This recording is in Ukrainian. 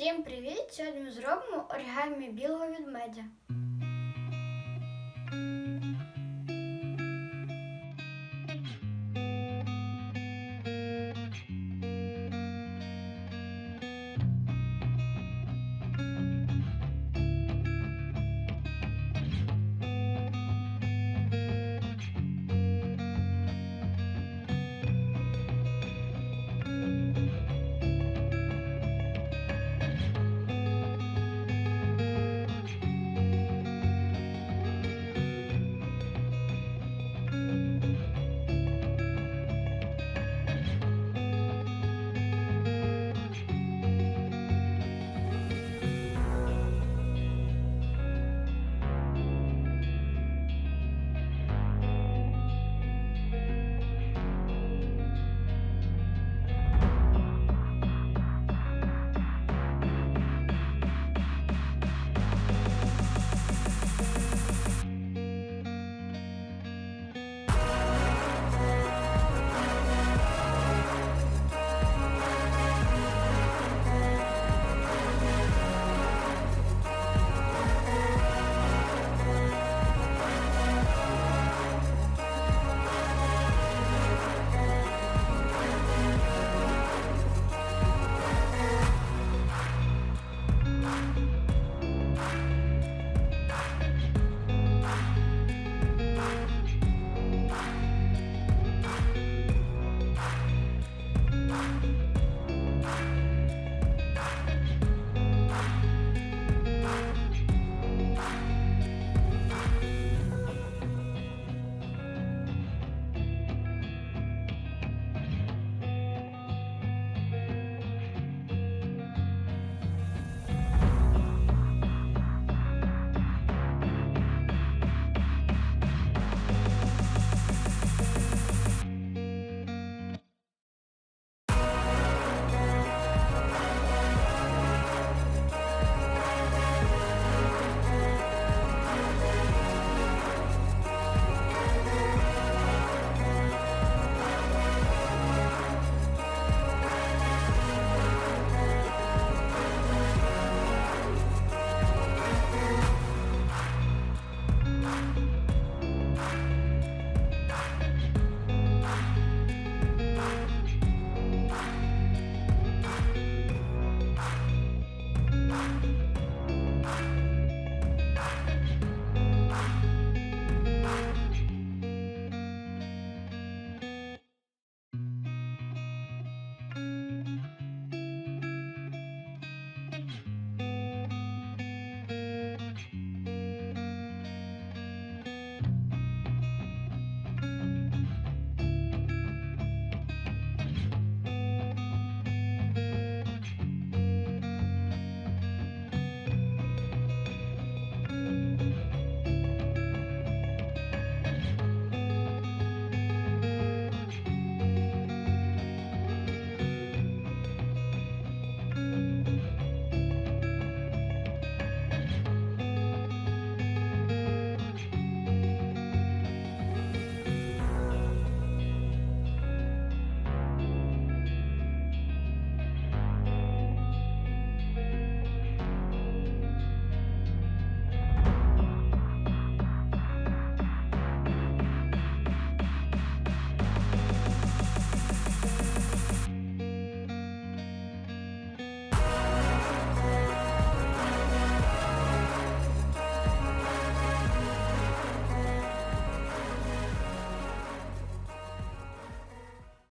Всім привіт! Сьогодні ми зробимо оригамі білого відмедя.